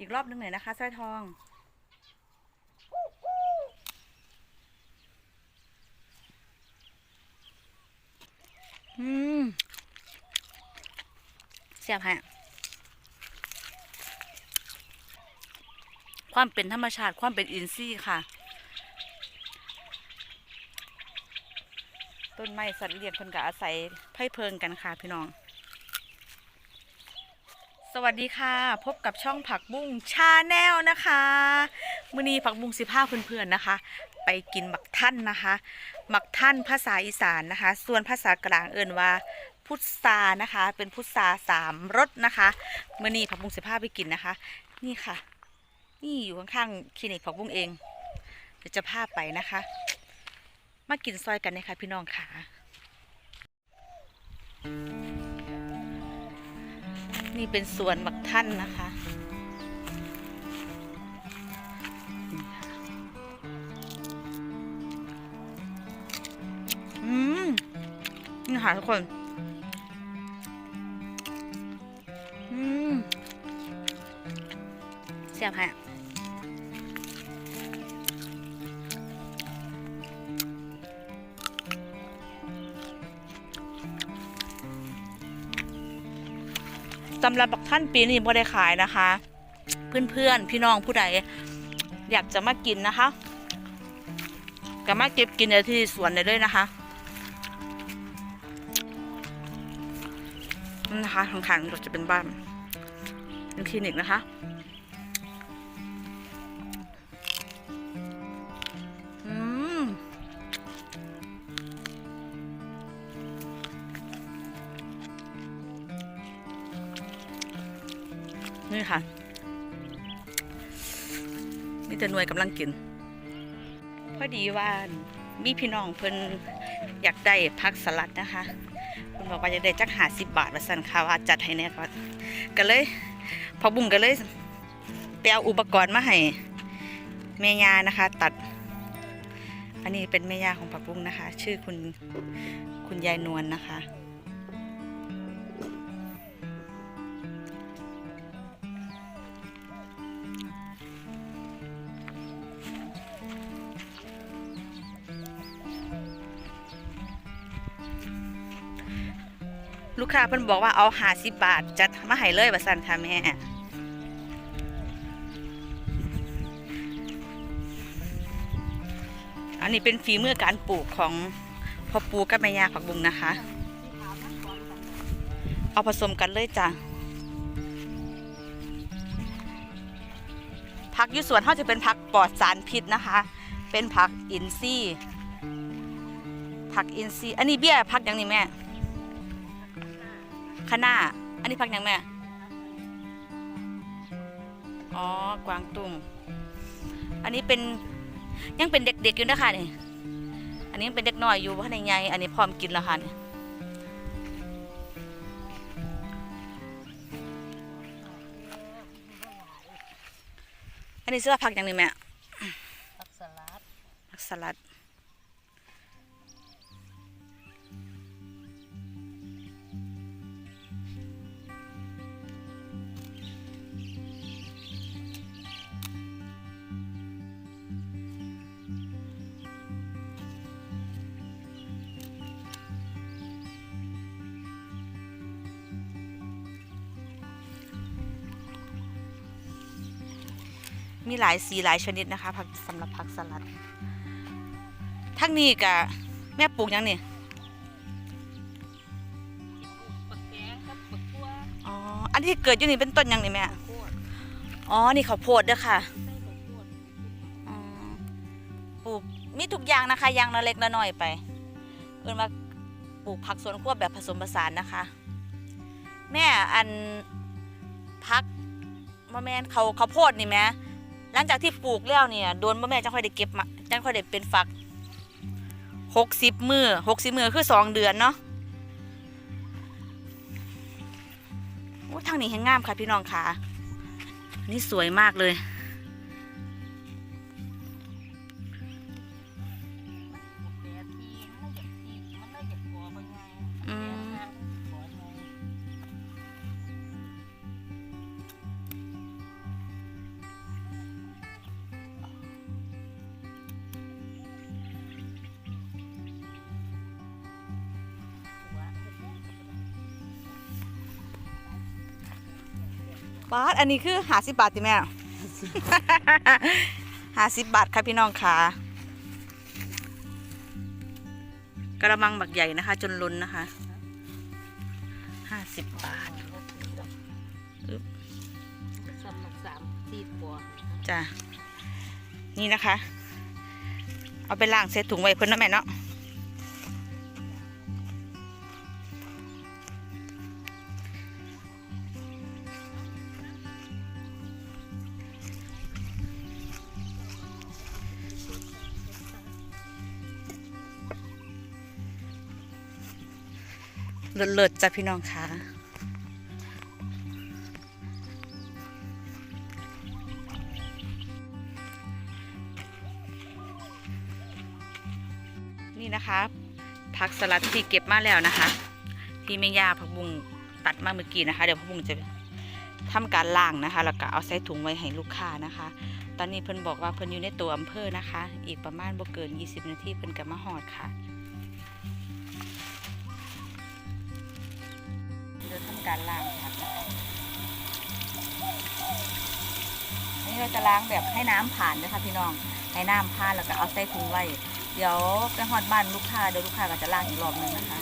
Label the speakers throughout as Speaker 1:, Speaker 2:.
Speaker 1: อีกรอบนึงหน่อยนะคะสร้อยทอง อืมเสียบฮะความเป็นธรรมชาติความเป็นอินทรีย์ค่ะ ต้นไม้สัตว์เลี้ยงคนก็อาศัยไพ่เพิงกันค่ะพี่น้อง สวัสดีค่ะ พบกับช่องผักบุ้งชาแนลนะคะมือนีผักบุ้งสิพาเพื่อนๆนะคะ ไปกินหมักท่านนะคะหมักท่านภาษาอีสานนะคะ ส่วนภาษากลางเอิ้นว่าพุทรานะคะ เป็นพุทราสามรสนะคะมือนีผักบุ้งสิพาไปกินนะคะ นี่ค่ะ นี่อยู่ข้างๆคลินิกผักบุ้งเองเดี๋ยวจะพาไปนะคะ มากินซอยกันนะคะพี่น้องค่ะ นี่เป็นสวนบักท่านนะคะอืมนี่ค่ะทุกคนอืมเสียบฮะ สำหรับบักท่านปีนี้บ่ได้ขายนะคะ เพื่อนๆ พี่น้องผู้ใดอยากจะมากินนะคะก็มาเก็บกินในที่สวนได้เลยนะคะนี่นะคะข้างๆเราจะเป็นบ้านเป็นคลินิกนะคะ นี่ค่ะนี่แต่หน่วยกำลังกิน พอดีว่ามีพี่น้องเพิ่นอยากได้ผักสลัดนะคะเพิ่นบอกว่าอยากได้จักหาสิบบาทว่าสั่นค่ะว่าจัดให้แน่ก็ก็เลยพอบุ้งก็เลยไปเอาอุปกรณ์มาให้แม่ยานะคะ ตัด อันนี้เป็นแม่ยาของผักบุ้งนะคะ ชื่อคุณคุณยายนวลนะคะ ค้าเพิ่นบอกว่าเอาหาสิบบาทจัดมาให้เลยว่าสั่นค่ะแม่อันนี้เป็นฝีมือการปลูกของพ่อปูกับแม่ยาผักบุ้งนะคะ เอาผสมกันเลยจ้ะผักยุสวนเขาจะเป็นผักปลอดสารพิษนะคะ เป็นผักอินทรีย์ผักอินทรีย์อันนี้เบี้ยผักอย่างนี้แม่ คะน้าอันนี้พักหยังแม่ อ๋อ กวางตุ้งอันนี้เป็นยังเป็นเด็กๆอยู่นะคะนี่อันนี้ยังเป็นเด็กน้อยอยู่ว่าในใหญ่อันนี้พร้อมกินแล้วค่ะนี่อันนี้เสื้อผักอย่างนี้แม่
Speaker 2: ผักสลัด
Speaker 1: ผักสลัด มีหลายสีหลายชนิดนะคะผักสำหรับผักสลัด ทั้งนี้กะแม่ปลูกหยังนี่
Speaker 2: ปักแกงกับปักทั่ว
Speaker 1: อ๋อ อันที่เกิดอยู่นี่เป็นต้นหยังนี่แม่
Speaker 2: โคตร
Speaker 1: อ๋อ นี่ข้าวโพดเด้อค่ะ
Speaker 2: ใส่ข้าวโพด
Speaker 1: อ๋อปลูกมีทุกอย่างนะคะอย่างละเล็กละน้อยไป เอิ้นว่าปลูกผักสวนครัวแบบผสมผสานนะคะ แม่อันพักมาแม่นเขาข้าวโพดนี่แม่ หลังจากที่ปลูกแล้วเนี่ยโดนบ่แม่จังค่อยได้เก็บมาจังค่อยได้เป็นฝักหกสิบมือหกสิบมือคือสองเดือนเนาะโอ้ทางนี้แห้งงามค่ะพี่น้องค่ะ นี่สวยมากเลย
Speaker 2: บาทอั
Speaker 1: นนี้คือหาสิบบาทจิแม่หาสิบบาทค่ะพี่น้องค่ะกระมังบักใหญ่นะคะ จนล้นนะคะห้าสิบบาทอึ๊บ
Speaker 2: สำหรับสามสี่ปัว
Speaker 1: จ้ะนี่นะคะ เอาไปล้างเซ็ตถุงไว้เพิ่นนะแม่เนาะ เลิศๆจ้ะพี่น้องค่ะนี่นะคะผักสลัดที่เก็บมาแล้วนะคะ ที่แม่ย่าผักบุ้งตัดมาเมื่อกี้นะคะ เดี๋ยวผักบุ้งจะทำการล้างนะคะ แล้วก็เอาใส่ถุงไว้ให้ลูกค้านะคะ ตอนนี้เพิ่นบอกว่าเพิ่นอยู่ในตัวอำเภอนะคะ อีกประมาณบ่เกิน 20 นาทีเพิ่นก็มาหอดค่ะ การล้างผักนะคะนี่เราจะล้างแบบให้น้ำผ่านนะคะพี่น้องให้น้ำผ่านแล้วก็เอาใส่ถุงไว้ เดี๋ยวไปฮอดบ้านลูกค้าเดี๋ยวลูกค้าก็จะล้างอีกรอบหนึงนะคะ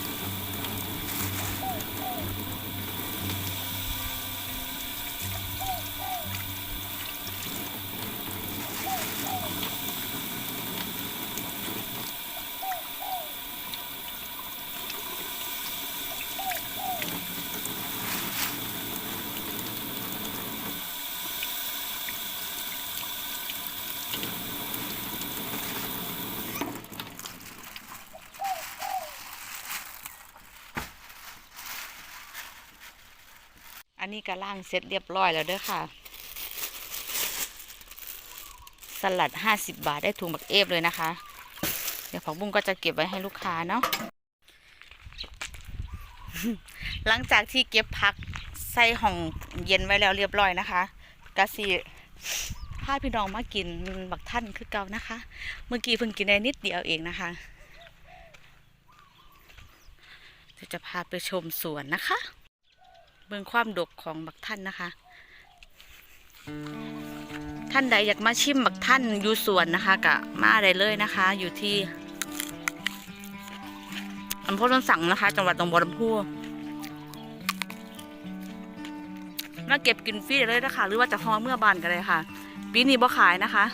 Speaker 1: อันนี้ก็ล่างเสร็จเรียบร้อยแล้วเด้อค่ะ สลัด 50 บาทได้ถุงบักเอฟเลยนะคะ เดี๋ยวผักบุ้งก็จะเก็บไว้ให้ลูกค้าเนาะ หลังจากที่เก็บผักใส่ห่องเย็นไว้แล้วเรียบร้อยนะคะกะสิพาพี่น้องมากินบักท่านคือเก่านะคะ เมื่อกี้เพิ่งกินได้นิดเดียวเองนะคะจะพาไปชมสวนนะคะ เบื้องความดกของบักท่านนะคะ ท่านใดอยากมาชิมบักท่านอยู่สวนนะคะกะมาได้เลยนะคะ อยู่ที่อำเภอต้นสังนะคะ จังหวัดตงบลำพูมาเก็บกินฟรีได้เลยนะคะ หรือว่าจะห่อเมื่อบานกันเลยค่ะ ปีนี้บ่ขายนะคะ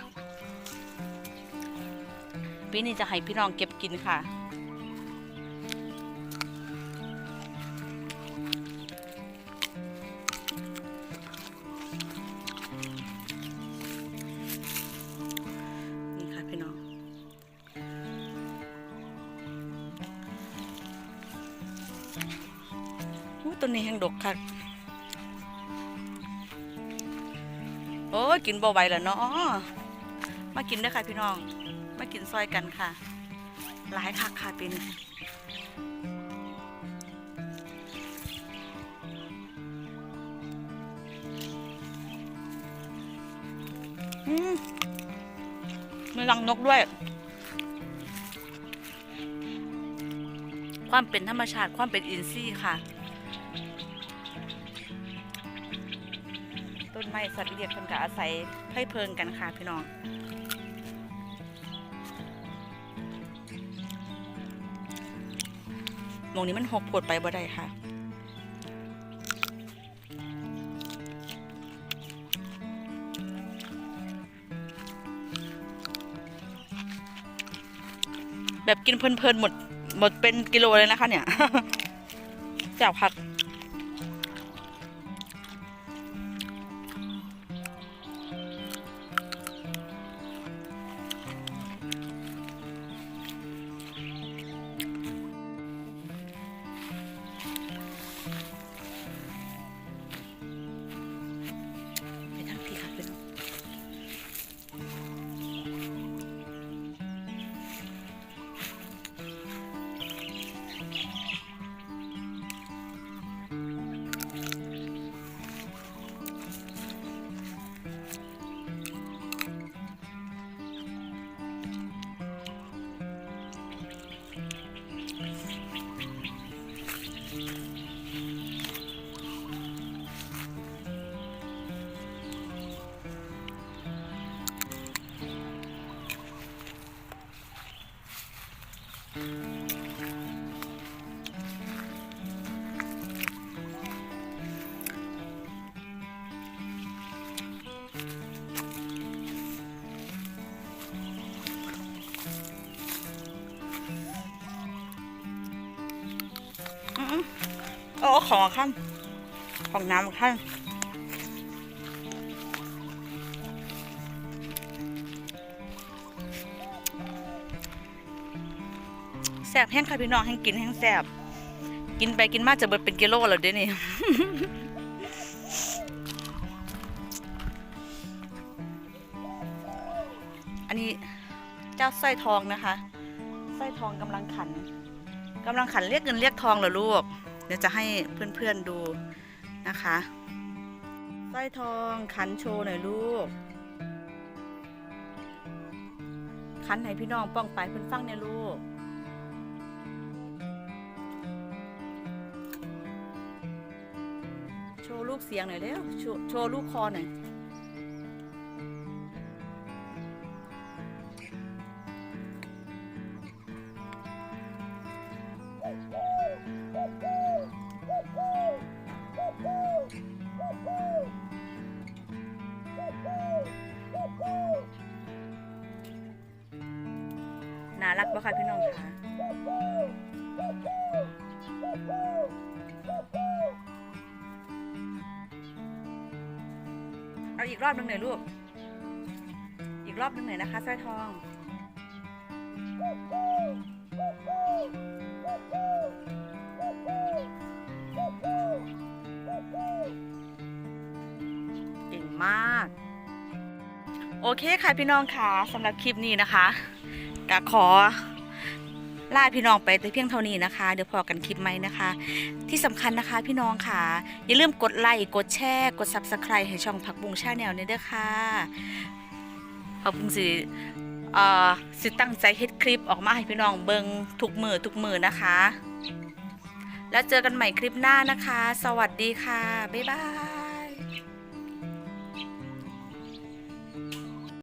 Speaker 1: ปีนี้จะให้พี่น้องเก็บกินค่ะ ตัวนี้แห้งดกค่ะโอ้กินบ่ไหวแล้วเนาะมากินด้อค่ะพี่น้อง มากินซอยกันค่ะ หลายคักค่ะเป็นมมีรังนกด้วย ความเป็นธรรมชาติความเป็นอินทรีย์ค่ะ ต้นไม้สัตว์เลี้ยงเพิ่นก็อาศัยไผ่เพิงกันค่ะพี่น้องหมองนี้มันหกปวดไปบ่ได้ค่ะแบบกินเพลินๆหมดหมดเป็นกิโลเลยนะคะเนี่ยเจ้าผัก ของขั้นของน้ำขั้นแซ่บแห้งค่ะพี่น้องแห้งกินแห้งแซ่บกินไปกินมาจะเบิดเป็นกิโลแล้วเด้นี่อันนี้เจ้าสร้อยทองนะคะสร้อยทองกำลังขันกำลังขันเรียกเงินเรียกทองเหรอลูก เดี๋ยวจะให้เพื่อนๆดูนะคะสร้อยทองขันโชว์หน่อยลูก ขันให้พี่น้องป้องไปเพื่อนฟังเนี่ยลูกโชว์ลูกเสียงหน่อยเร็วโชว์โชว์ลูกคอหน่อย รักปะคะพี่น้องคะเอาอีกรอบหนึ่งหน่อยลูก อีกรอบหนึ่งหน่อยนะคะสร้อยทอง เก่งมาก โอเคค่ะพี่น้องค่ะสำหรับคลิปนี้นะคะ ก็ขอลาพี่น้องไปแต่เพียงเท่านี้นะคะ เดี๋ยวพอกันคลิปไหมนะคะ ที่สำคัญนะคะพี่น้องค่ะ อย่าลืมกดไลค์กดแชร์ กด Subscribe ให้ช่องผักบุ้งชาแนลเนี่ยด้วยค่ะผักบุงสิสิตั้งใจเฮ็ดคลิปออกมาให้พี่น้องเบิงทุกมือทุกมือนะคะ แล้วเจอกันใหม่คลิปหน้านะคะ สวัสดีค่ะ บ๊ายบาย